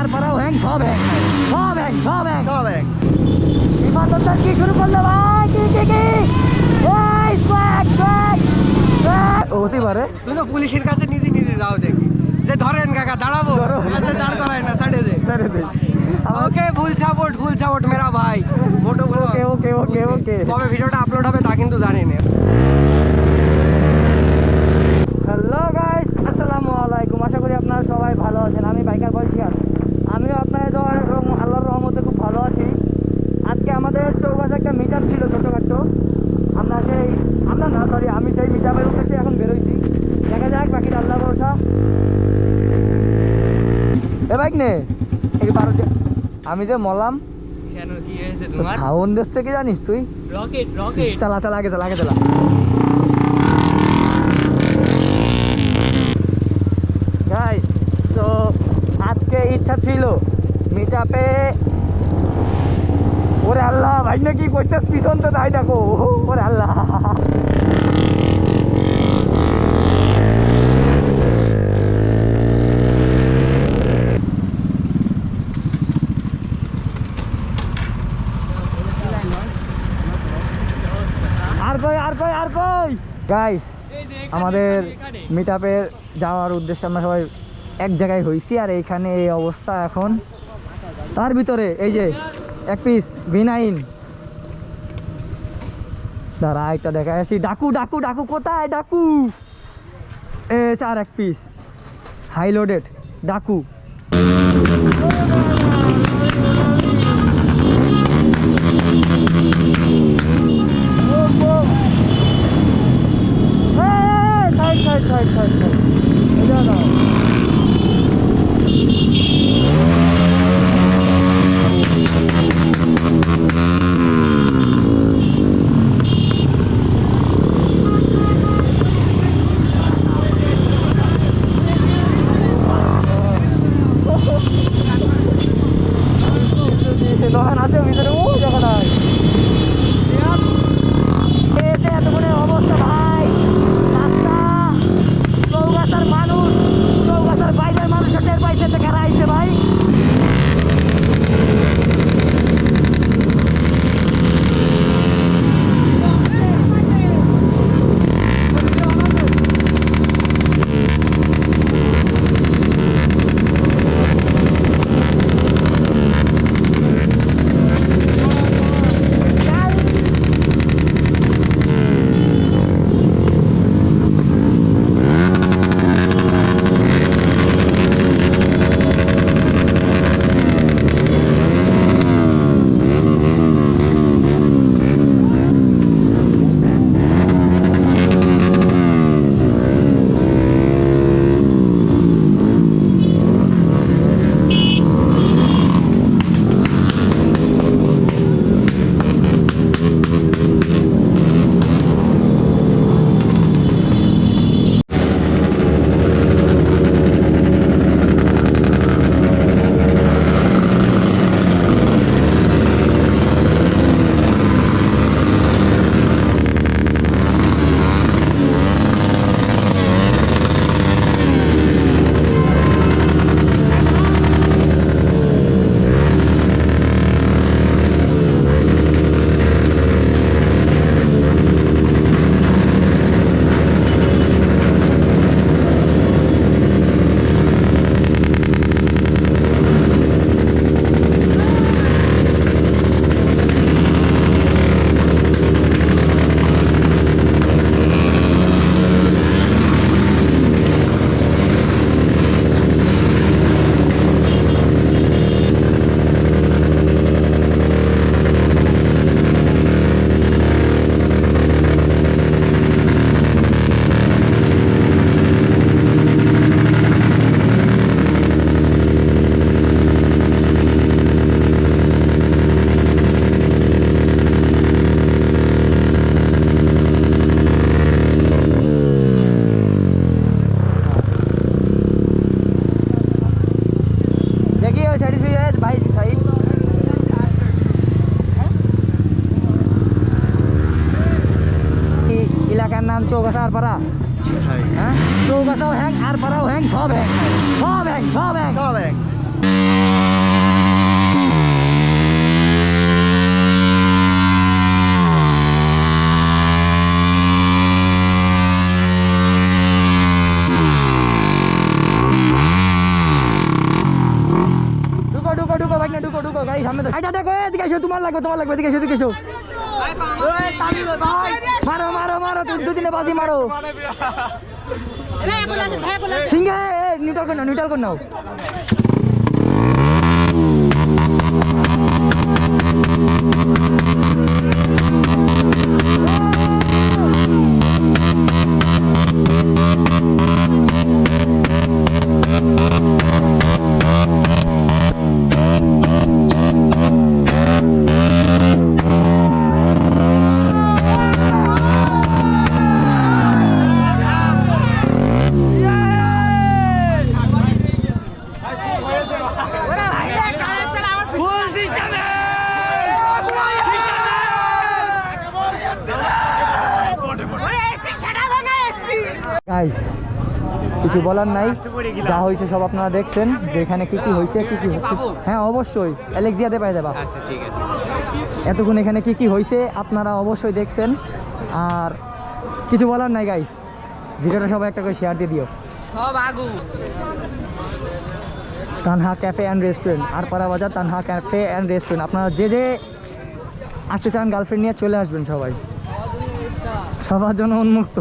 তারপরেও হ্যাং সব হ্যাং। সব হ্যাং সব হ্যাং। সব হ্যাং। এবার কি শুরু করল ভাই? কি কি কি? হতে পারে। তুই তো পুলিশের কাছে নিজে নিজে যাও দেখি। যে ধরেন কাকা দাঁড়াবো। আচ্ছা দাঁড় করায় না ছাড়ে দে। ছাড়ে দে। ওকে ভুল সাপোর্ট ভুল সাপোর্ট মেরা ভাই। মোটো ভুল ওকে ওকে ওকে ওকে। কবে ভিডিওটা আপলোড হবে তা কিন্তু জানি না। হ্যালো বাইক নে। আমি যে মলাম কেন কি হয়েছে তোমার? সাউন্ড দিচ্ছে কি জানিস তুই? রকেট রকেট চালা চালা আগে চালা আগে চালা। গাইস সো আজকে ইচ্ছা ছিল মিট আপে ওরে আল্লাহ ভাই না কি করতেস পিছন তো তাই দেখো। ওরে আল্লাহ। কই আর কই? গাইস আমাদের মিট আপে যাওয়ার উদ্দেশ্যে আমরা সবাই এক জায়গায় হইছি আর এইখানে এই অবস্থা এখন। তার ভিতরে এই যে এক পিস ভিনাইন দাঁড়া একটা দেখা আসি। ডাকু ডাকু ডাকু কোথায়? ডাকু। এ চার এক পিস হাই লোডেড ডাকু। কারণ চৌগাছা আর পাড়া হ্যাঁ চৌগাছাও হ্যাং আর পাড়াও হ্যাং সব হ্যাং সব হ্যাং সব হ্যাং সব হ্যাং তোমার লাগবে তোমার লাগবে এদিকে এসো এদিকে এসো মারো তুই দুদিনে বাজি মারো। সিংহে নিউটাল করে নাও নিউট্রাল করে নাও। গাইস কিছু বলার নাই। যা হয়েছে সব আপনারা দেখছেন যে এখানে কি কি হয়েছে কি কি হচ্ছে। হ্যাঁ অবশ্যই। অ্যালেক্সিয়াতে পাই দেবা। আচ্ছা ঠিক আছে। এতক্ষণ এখানে কি কি হয়েছে আপনারা অবশ্যই দেখছেন। আর কিছু বলার নাই গাইস ভিডিওটা সবাই একটা করে শেয়ার দিয়ে দিও। সব আগু। তানহা ক্যাফে অ্যান্ড রেস্টুরেন্ট আর পাড়া বাজার তানহা ক্যাফে অ্যান্ড রেস্টুরেন্ট আপনারা যে যে আসতে চান গার্লফ্রেন্ড নিয়ে চলে আসবেন সবাই। সবার জন্য উন্মুক্ত।